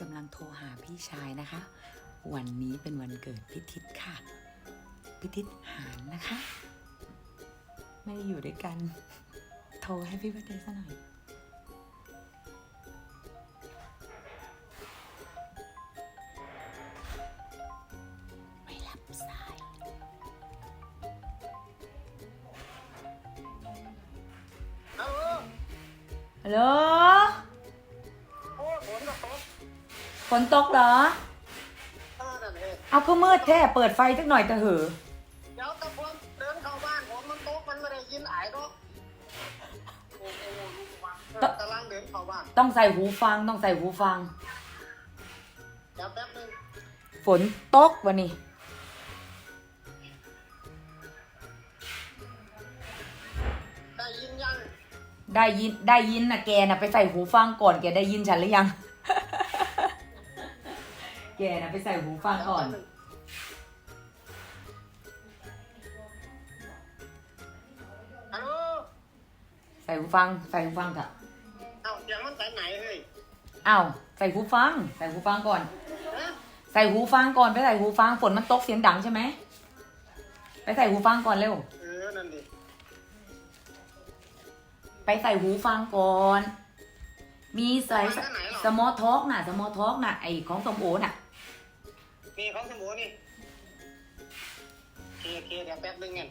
กำลังโทรหาพี่ชายนะคะ วันนี้เป็นวันเกิดพิทิศค่ะ พิทิศหานนะคะ ไม่ได้อยู่ด้วยกัน โทรให้พี่วันเดย์ซะหน่อยไม่รับสายฮัลโหล ฝนตกเหรอ เออนั่นเองเอาก็มืดแท้เปิดไฟสักหน่อยเถอะเหอะเดี๋ยวตะพนเดินเข้าบ้านผมมันตกมันไม่ได้ยินไอ้ดอกโอ้โหลูกวังเออกำลังเดินเข้าบ้านต้องใส่หูฟังต้องใส่หูฟัง เดี๋ยวแป๊บนึงฝนตกวันนี้ได้ยินยังได้ยินได้ยินนะแกนะไปใส่หูฟังก่อนแกได้ยินฉันหรือยัง แกนะไปใส่หูฟังเดี๋ยวก่อนแป๊บนึงฮัลโหลใส่หูฟัง ใส่หูฟังเถอะเอ้าเสียงมันไปไหนเฮ้ยอ้าวใส่หูฟัง ใส่หูฟังก่อน ฮะใส่หูฟังก่อนไปใส่หูฟังฝนมันตกเสียงดังใช่ไหมไปใส่หูฟังก่อนเร็ว เออ นั่นดิไปใส่หูฟังก่อน มีใส่สมอท็อกน่ะ สมอท็อกน่ะไอของสมโอน่ะ มีของสมุนนี่โอเคเคเดี๋ยวแป๊บนึงเงี้ย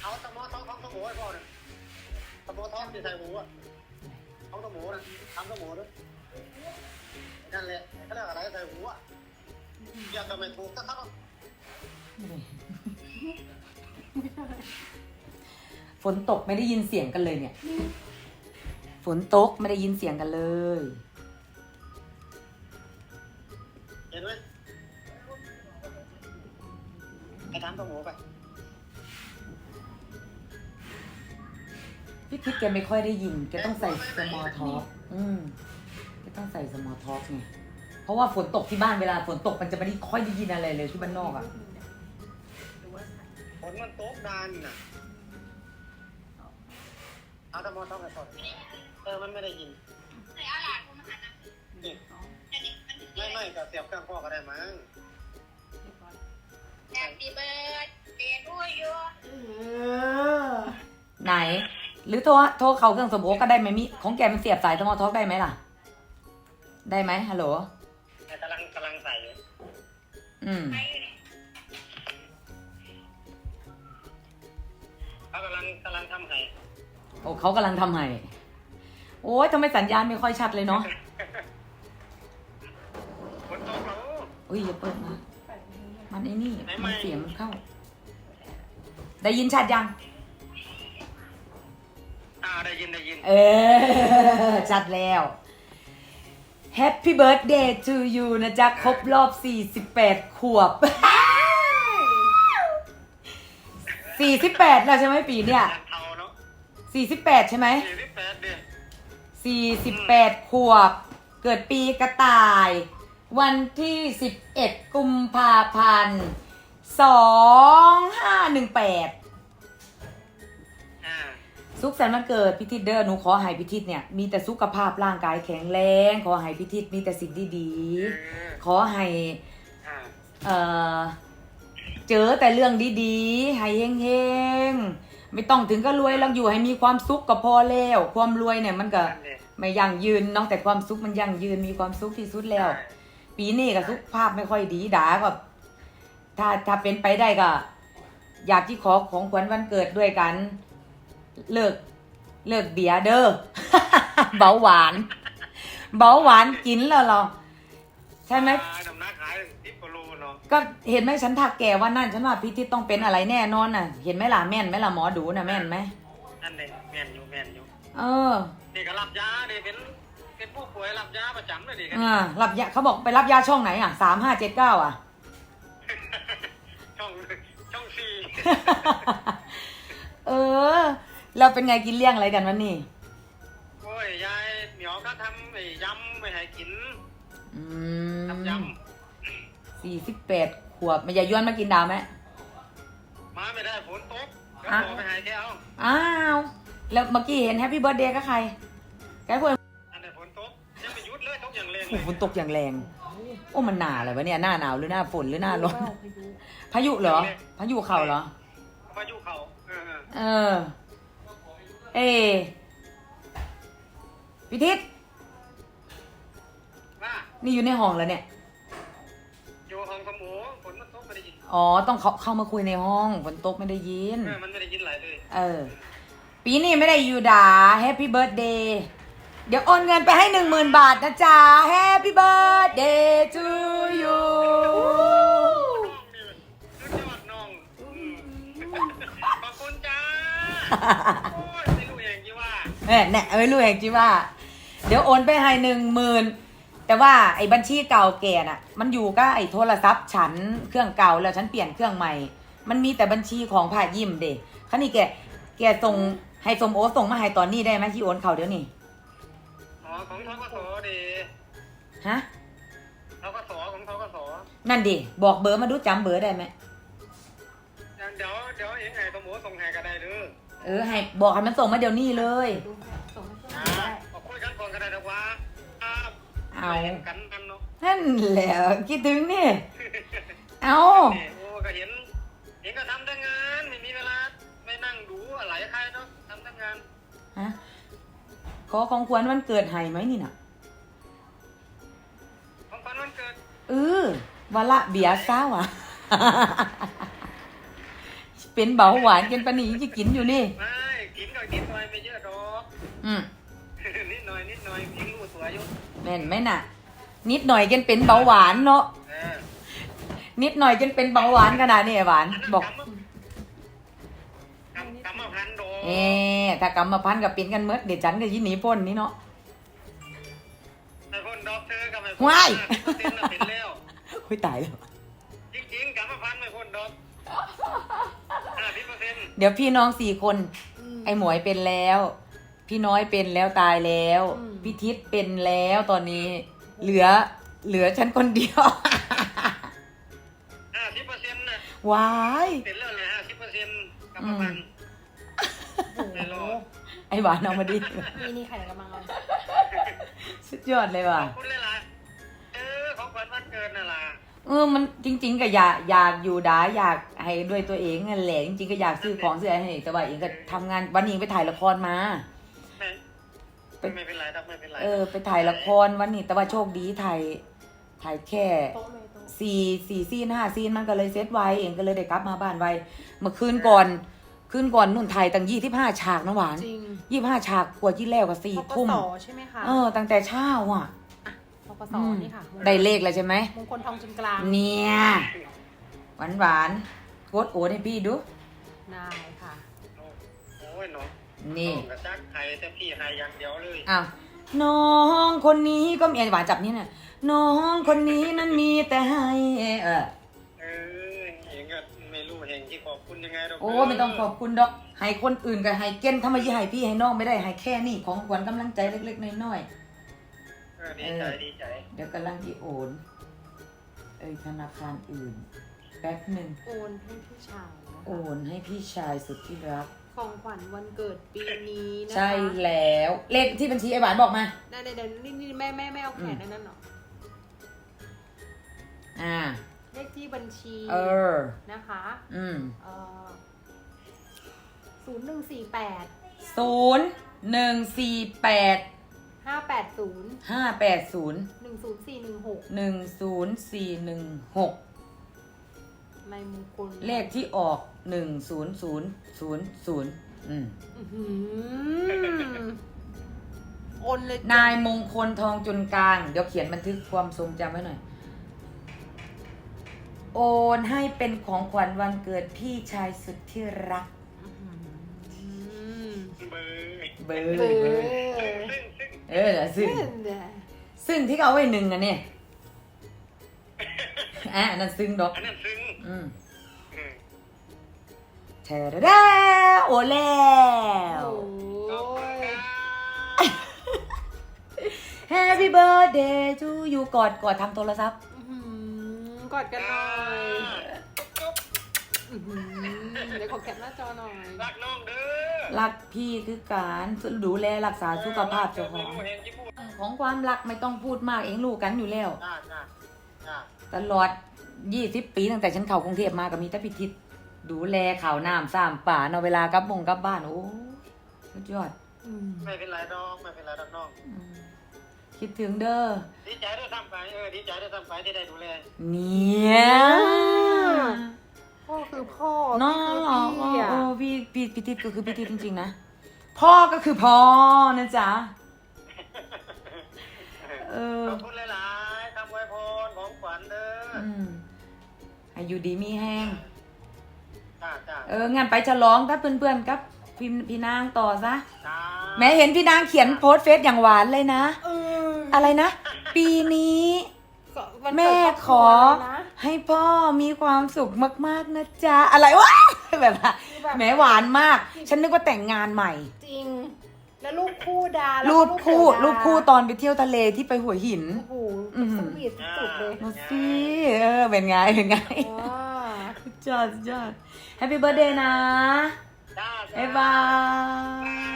เอาตะโมท้องของสมุนให้พ่อหน่อยตะโมท้องที่ใส่หมูอะเอาตัวหมูนะทำตัวหมูด้วยนั่นแหละเขาเรียกอะไรใส่หัวอย่าทำไม่ถูกสักครั้งฝนตกไม่ได้ยินเสียงกันเลยเนี่ย ฝนตกไม่ได้ยินเสียงกันเลย ไปทำตัวหมูไป พี่คิดแกไม่ค่อยได้ยิน แกต้องใส่สมอท็อกอืมแกต้องใส่สมอท็อกไง เพราะว่าฝนตกที่บ้านเวลาฝนตกมันจะไม่ได้ค่อยได้ยินอะไรเลยที่บ้านนอกอะ ฝนมันตกดานน่ะ เอาตะมอท้องไปก่อนเออ มันไม่ได้ยินนี่ไม่ไม่ก็เสียบเครื่องพ่อก็ได้มั้ง Happy birthday to you ไหน หรือโทรโทรเขาเครื่องสมโอก็ได้ไหมมิของแกมันเสียบสายสมอท็อกได้ไหมล่ะ ได้ไหมฮัลโหลแต่กำลังกำลังใส่อยู่อืมเขากำลังกำลังทำไห้โอ้เขากำลังทำให้โอ้ยทำไมสัญญาณไม่ค่อยชัดเลยเนาะฝนตกแล้วอุ้ยอย่าเปิดมา มันไอ้นี่ ไหนไม่ มันเสียงมันเข้า ได้ยินชัดยัง อ่าได้ยินได้ยิน เออ ชัดแล้ว Happy birthday to you นะจ๊ะ ครบรอบ 48 ขวบ 48 แล้วใช่ไหมปีเนี่ย เทาเนาะ48 ใช่ไหม สี่สิบแปดเดือน48 ขวบ เกิดปีกระต่าย วันที่ 11 กุมภาพันธ์ 2518อ่าสุขสันต์วันเกิดพิทิศเด้อหนูขอให้พิทิศเนี่ย มีแต่สุขภาพร่างกายแข็งแรง ขอให้พิทิศมีแต่สิ่งดีเออๆขอให้อ่าเอ่อเจอแต่เรื่องดีๆ ให้เฮงๆ ไม่ต้องถึงก็รวยแล้วอยู่ให้มีความสุขก็พอแล้ว ความรวยเนี่ยมันก็นั่นเลยไม่ยั่งยืนเนาะแต่ความสุขมันยั่งยืนมีความสุขที่สุดแล้ว ปีนี้ก็สุขภาพไม่ค่อยดีดาก็ถ้าถ้าเป็นไปได้ก็ อยากที่ขอของขวัญวันเกิดด้วยกัน เลิกเลิกเบียร์เด้อเบาหวาน เบาหวานกินแล้วเหรอใช่ไหมอ่าดำน้าขายทิปโปโลเนาะก็เห็นไหมฉันถักแกว่านั่นฉันว่าพี่ที่ต้องเป็นอะไรแน่นอนน่ะ เห็นไหมล่ะแม่นไหมล่ะหมอดูน่ะแม่นไหมนั่นเลยแม่นอยู่แม่นอยู่ เออนี่ก็รับยาดิเป็น เป็นผู้ป่วยรับยาประจำเลยดิกันอ่ารับยาเขาบอกไปรับยาช่องไหนอะสามห้าเจ็ดเก้าอะ ช่องช่องสี่เออ เราเป็นไงกินเลี้ยงอะไรกันวันนี้โอ้ยยายเหมียวก็ทำไอ้ยำไปให้กินอืทำยมสี่สิบแปดขวบไม่ยายย้วนมากินดาวไหมำมาไม่ได้ฝนตกก็อะโทรไปให้แกเอา อ้าว แล้วเมื่อกี้เห็นแฮปปี้เบิร์ดเดย์กับใครแกพูด ยังโอ้ไงฝนตกอย่างแรง โอ้ มันหนาอะไรวะเนี่ย หน้าหนาวหรือหน้าฝนหรือหน้าร้อนพายุเหรอ พายุเข่าเหรอ พายุเขาเออเออ เอพิทิศว่านี่อยู่ในห้องแล้วเนี่ย อยู่ห้องสมูฝนมันตกไม่ได้ยินอ๋อ ต้องเข้าเข้ามาคุยในห้องฝนตกไม่ได้ยิน เออมันไม่ได้ยินไหลเลย เออ ปีนี้ไม่ได้อยู่ด่าแฮปปี้เบิร์ดเดย์ เดี๋ยวโอนเงินไปให้หนึ่งหมื่นบาทนะจ๊ะแฮปปี้เบิร์ดเดย์ทูยูน้องนี่สุดยอดน้องอืมขอบคุณจ้าโอ้ยไม่รู้อย่างที่ว่าแน่แน่ไม่รู้เองจิว่า เดี๋ยวโอนไปให้หนึ่งหมื่นแต่ว่าไอ้บัญชีเก่าแกน่ะ มันอยู่ก็ไอ้โทรศัพท์ฉันเครื่องเก่าแล้วฉันเปลี่ยนเครื่องใหม่ มันมีแต่บัญชีของผ่ายิมเด็กคันนี้แกแกส่งให้สมโอส่งมาให้ตอนนี้ได้ไหมที่โอนเขาเดี๋ยวนี้อ๋อ ของทกสดีฮะทกสของทกสนั่นดิ บอกเบอร์มาดูจำเบอร์ได้ไหม เดี๋ยวเดี๋ยวเองไงสมูส่งให้ก็ได้เด้อเออ ให้บอกให้มันส่งมาเดี๋ยวนี้เลยส่งให้เพื่อนอ่าได้เอาคุยกันก่อนก็ได้ดอกว่าครับเอาเห็นกันกันเนาะนั่นแหละคิดถึงนี่เอานี่โอ้ก็เห็นเห็นก็ทำแต่งานไม่มีเวลาไม่นั่งดูอะไรใครเนาะทำแต่งานฮะข อของขวัญวันเกิดให้ไหมนี่น่ะ ของขวัญวันเกิดเออวาละเบียร์ซ่าวะเป็นเบาหวานกินปานนีจะกินอยู่นี่ ไม่กินก็กินหน่อยไม่เยอะดอกอืมนิดหน่อยนิดหน่อยกินรู้ตัวอยู่แม่นไหมน่ะ นิดหน่อยกินเป็นเบาหวานเนาะ เออนิดหน่อยกินเป็นเบาหวานขนาดนี้ไอ้หวานอันนั้นบอกก เอ๊ถ้ากรรมพันธุ์กับเป็นกันเมื่อเดี๋ยวฉันก็ยินหนีพ้นนี่เนาะแต่คนดอกเธอกับไม่ว้ายเปอร์เซ็นต์น่ะเป็นแล้วคุยตายแล้วจริงๆกำมาพันไม่คนดอกห้าสิบเปอร์เซ็นต์เดี๋ยวพี่น้องสี่คนมไอ้หมวยเป็นแล้ว พี่น้อยเป็นแล้วตายแล้วอืมพี่ทิศเป็นแล้วตอนนี้ เหลือ เหลือฉันคนเดียวห้าสิบเปอร์เซ็นต์น่ะว้ายเป็นแล้วเลยห้าสิบเปอร์เซ็นต์กำมาพันโอ้โห ไม่รอดไอ้หวานเอามาดินี่นี่ไข่กำลังเอาสุดยอดเลยขว่ะอบคุณเลยล่ะเออของขวัญวันเกิดน่ะล่ะเออมันจริง ๆ ก็อยากอยากอยู่ดาอยากให้ด้วยตัวเองนั่นแหละจริงๆก็อยากซื้อของซื้ออะไรให้แต่ว่าเองก็ทำงานวันนี้ไปถ่ายละครมา ไม่ไม่เป็นไรครับไม่เป็นไรเออ ไปถ่ายละครวันนี้แต่ว่าโชคดีถ่ายถ่ายแค่โต๊ะเลยโต๊ะสี่สี่ซีนห้าซีนมันก็เลยเซตไวเองก็เลยได้กลับมาบ้านไวเมื่อคืนก่อน คืนก่อนนุ่นถ่ายตั้งยี่สิบห้าฉากนะหวานจริงยี่สิบห้าฉากกว่าที่แล้วก็สี่ทกทุ่มสใช่ไหมคะเออตั้งแต่เช้าอะทกสอืมนี่ค่ะได้เลขแล้วใช่ไหมมงคลทองจุนกลางเนี่ยหวานหวานๆโคตรโอนให้พี่ดูได้ค่ะโอ้ยเนาะนี่กระจักไห้แต่พี่ไห้อย่างเดียวเลยอ้าวน้องคนนี้ก็มีไอ้หวานจับนี่น่ะน้องคนนี้นั้นมีแต่ให้เออเออเองก็ ไม่รู้เฮงที่ขอบคุณยังไงหรอกโอ้ไม่ต้องขอบคุณดอกให้คนอื่นก็ให้เก้นทำไมยี่ให้พี่ให้น้องไม่ได้ให้แค่นี้ของขวัญกำลังใจเล็กๆน้อยเออดีใจดีใจๆเดี๋ยวกำลังที่โอน เอ้ยธนาคารอื่นแป๊บหนึ่งโอนให้พี่ชายนะคะโอนให้พี่ชายสุดที่รักของขวัญวันเกิดปีนี้นะคะใช่แล้วเลขที่บัญชีไอ้หวานบอกมาได้เดี๋ยวเดี๋ยวนี่นี่แม่แม่แม่เอาแขนนั่นเนาะอ่า เลขที่บัญชีเออ นะคะอืมเอ่อศูนย์หนึ่งสี่แปดศูนย์หนึ่งสี่แปดห้าแปดศูนย์ห้าแปดศูนย์หนึ่งศูนย์สี่หนึ่งหกหนึ่งศูนย์สี่หนึ่งหกในมงคลเลขที่ออกหนึ่งศูนย์ศูนย์ศูนย์ศูนย์อืมอื้อหือโอนเลยจ้ะนายมงคลทองจุนกลาง เดี๋ยวเขียนบันทึกความทรงจำไว้หน่อย โอนให้เป็นของขวัญวันเกิดพี่ชายสุดที่รัก อื้อหือเบอร์เบอร์เบอเบอร์ร์ซึ่งซึ่งเออซึ่งเนี่ยซึ่งที่เขาเอาไว้หนึ่งอะเนี่ยอะนั่นซึ่งดอกอันนั้นซึ่งอืมอืมเธอดาโอแล้ว โอ้ย Happy birthday to you กอดกอดทำโทรศัพท์ กอดกันหน่อยอื้อหือเดี๋ยวขอแคปหน้าจอหน่อย รักน้องเด้อรักพี่คือการดูแลรักษาสุขภาพเจ้าของไม่รู้เฮงที่พูดของความรักไม่ต้องพูดมากเองรู้กันอยู่แล้ว จ้าจ้าจ้าตลอดยี่สิบปีตั้งแต่ฉันเข้ากรุงเทพมาก็มีแต่พิทิศดูแลข่าวน้ำสามป่าเนาะเวลากลับบงกลับบ้าน โอ้ยสุดยอดอืมไม่เป็นไรน้องไม่เป็นไรน้องน้อง อืม คิดถึงเด้อดีใจด้วยซ้ำไปเออดีใจด้วยซ้ำไปที่ได้ดูแลเนี่ยพ่อคือพ่อน้อพี่คือพี่โอ้อะโอ้พี่พี่พิทิศก็คือพิทิศจริงๆนะพ่อก็คือพ่อนะจ๊ะเออขอบคุณหลายๆคำอวยพรของขวัญเด้ออืมอายุดีมีแห้งจ้าจ้าเอองั้นไปฉลองกับเพื่อนๆกับพี่พี่นางต่อซะจ้าแม้เห็นพี่นางเขียนโพสต์เฟซอย่างหวานเลยนะ เออ อะไรนะ ปีนี้วันเกิดแม่ครบขครัอวแล้วนะ ให้พ่อมีความสุขมากๆนะจ๊ะ อะไรวะ แบบว่าคือแบบ แหมหวานมาก ฉันนึกว่าแต่งงานใหม่ จริง แล้วรูปคู่ดาแล้วก็รูปคู่เดี่ยวดารูปคู่ตอนไปเที่ยวทะเลที่ไปหัวหิน โอ้โหอืม สวีทสุดๆเลยมาสิเออเป็นไง เป็นไงว้าสุดยอดสุดยอดแฮปปี้เบิร์ดเดย์นะจ้าจ้าบ๊ายบาย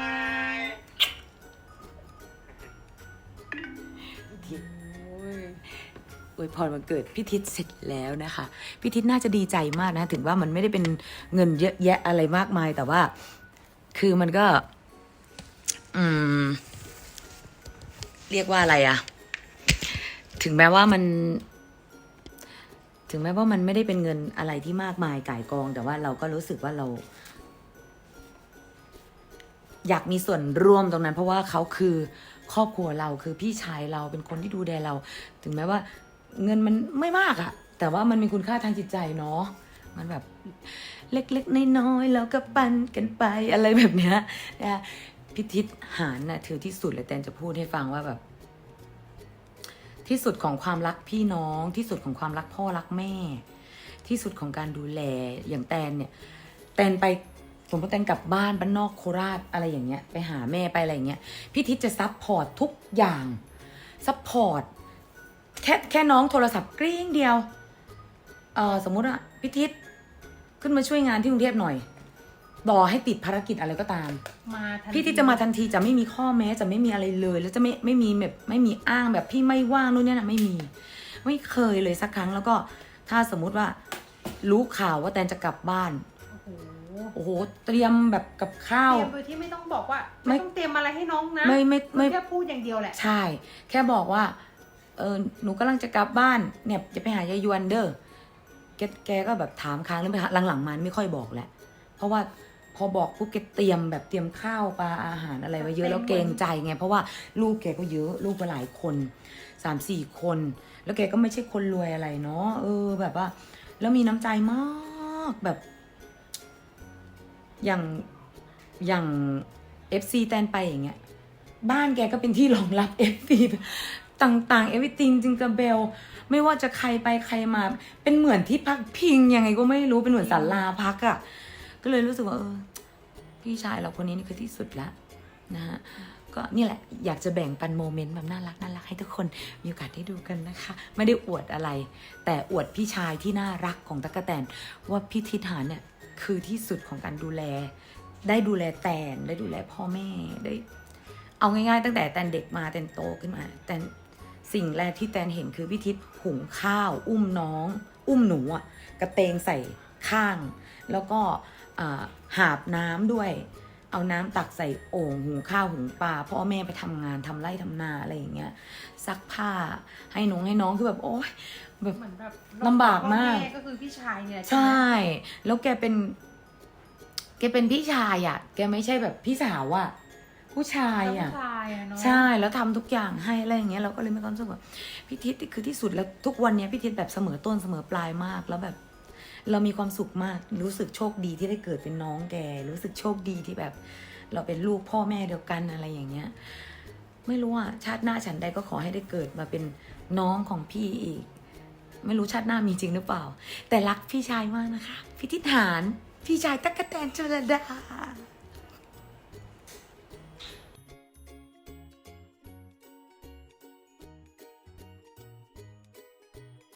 อวยพรวันเกิดพี่ทิศเสร็จแล้วนะคะพี่ทิศน่าจะดีใจมากนะ ถึงว่ามันไม่ได้เป็นเงินเยอะแยะอะไรมากมาย แต่ว่า คือมันก็ อืม เรียกว่าอะไรอะถึงแม้ว่ามัน ถึงแม้ว่ามันไม่ได้เป็นเงินอะไรที่มากมายก่ายกอง แต่ว่าเราก็รู้สึกว่าเรา อยากมีส่วนร่วมตรงนั้น เพราะว่าเขาคือครอบครัวเราคือพี่ชายเราเป็นคนที่ดูแลเรา ถึงแม้ว่า เงินมันไม่มากอะแต่ว่ามันมีคุณค่าทางจิตใจเนาะมันแบบเล็กๆน้อยๆแล้วก็ปันกันไปอะไรแบบเนี้ยนะพิทิศหารน่ะถือที่สุดเลยแตนจะพูดให้ฟังว่าแบบ ที่สุดของความรักพี่น้องที่สุดของความรักพ่อรักแม่ ที่สุดของการดูแลอย่างแตนเนี่ย แตนไปสมมติแตนกลับบ้านบ้านนอกโคราชอะไรอย่างเงี้ย ไปหาแม่ไปอะไรอย่างเงี้ยพี่ทิศจะซัพพอร์ตทุกอย่างซัพพอร์ต แค่แค่น้องโทรศัพท์กริ้งเดียว เออสมมุติอะพี่ทิศขึ้นมาช่วยงานที่กรุงเทพหน่อย ต่อให้ติดภารกิจอะไรก็ตาม มาทันพี่ที่จะมาทันทีจะไม่มีข้อแม้จะไม่มีอะไรเลย แล้วจะไม่ไม่มีแบบไม่มีอ้างแบบพี่ไม่ว่างนู่นเนี่ยนะไม่มี ไม่เคยเลยสักครั้งแล้วก็ถ้าสมมุติว่า รู้ข่าวว่าแตนจะกลับบ้าน โอ้โหโอ้โห เตรียมแบบกับข้าเตวรียมโดยที่ไม่ต้องบอกว่าไม่ไม่ต้องเตรียมอะไรให้น้องนะไม่ไม่ไม่ แค่พูดอย่างเดียวแหละ ใช่ แค่บอกว่า เออหนูกำลังจะกลับบ้านเนี่ยจะไปหายายยวนเด้อแกแกก็แบบถามค้างหรือไปหาหลังๆมันไม่ค่อยบอกแหละ เพราะว่าพอบอกปุ๊บแกเตรียมแบบเตรียมข้าวปลาอาหารอะไรไว้เยอะแล้วเกรงใจไงเพราะว่าลูกแกก็เยอะลูกก็หลายคนสามสี่คน แล้วแกก็ไม่ใช่คนรวยอะไรเนาะเออแบบว่า แล้วมีน้ำใจมากแบบ อย่างอย่างเอฟซีแตนไปอย่างเงี้ยบ้านแกก็เป็นที่รองรับเอฟซี ต่างๆเอวิติงจิงกับเบล ไม่ว่าจะใครไปใครมา เป็นเหมือนที่พักพิงยังไงก็ไม่รู้เป็นเหมือนศาลาพักอะ่ะ ก็เลยรู้สึกว่าเออพี่ชายเราคนนี้นี่คือที่สุดละนะฮะก็นี่แหละอยากจะแบ่งปันโมเมนต์แบบน่ารักน่ารักให้ทุกคนมีโอกาสได้ดูกันนะคะ ไม่ได้อวดอะไร แต่อวดพี่ชายที่น่ารักของตะกะแตน ว่าพี่ทิศหารเนี่ยคือที่สุดของการดูแล ได้ดูแลแตนได้ดูแลพ่อแม่ได้ เอาง่ายๆ ตั้งแต่แตนเด็กมาแตนโตขึ้นมาแตน สิ่งแรกที่แตนเห็นคือพี่ทิศหุงข้าว อุ้มน้อง อุ้มหนูอะกระเตงใส่ข้าง แล้วก็อ่าหาบน้ำด้วย เอาน้ำตักใส่โอ่งหุงข้าวหุงปลาพ่อแม่ไปทำงานทำไร่ทำนาอะไรอย่างเงี้ยซักผ้าให้น้องให้น้องคือแบบโอ๊ยแบบเหมือนแบบลำบากมากพ่อแก็คือพี่ชายเนี่ยใช่ไหมแล้วแกเป็น แกเป็นพี่ชายอะ่ะแกไม่ใช่แบบพี่สาวอะ่ะ ผู้ชายแล้วอะ่ะ ผู้ชายอะเนาะใช่แล้วทำทุกอย่างให้อะไรอย่างเงี้ยเราก็เลยมีความรู้สึกว่าพี่ทิศนี่คือที่สุดแล้วทุกวันเนี้ยพี่ทิศแบบเสมอต้นเสมอปลายมากแล้วแบบ เรามีความสุขมากรู้สึกโชคดีที่ได้เกิดเป็นน้องแก รู้สึกโชคดีที่แบบ เราเป็นลูกพ่อแม่เดียวกันอะไรอย่างเงี้ย ไม่รู้อะชาติหน้าฉันใดก็ขอให้ได้เกิดมาเป็นน้องของพี่อีก ไม่รู้ชาติหน้ามีจริงหรือเปล่า แต่รักพี่ชายมากนะคะ พี่ทิศหารพี่ชายตั๊กกะแตนชลดา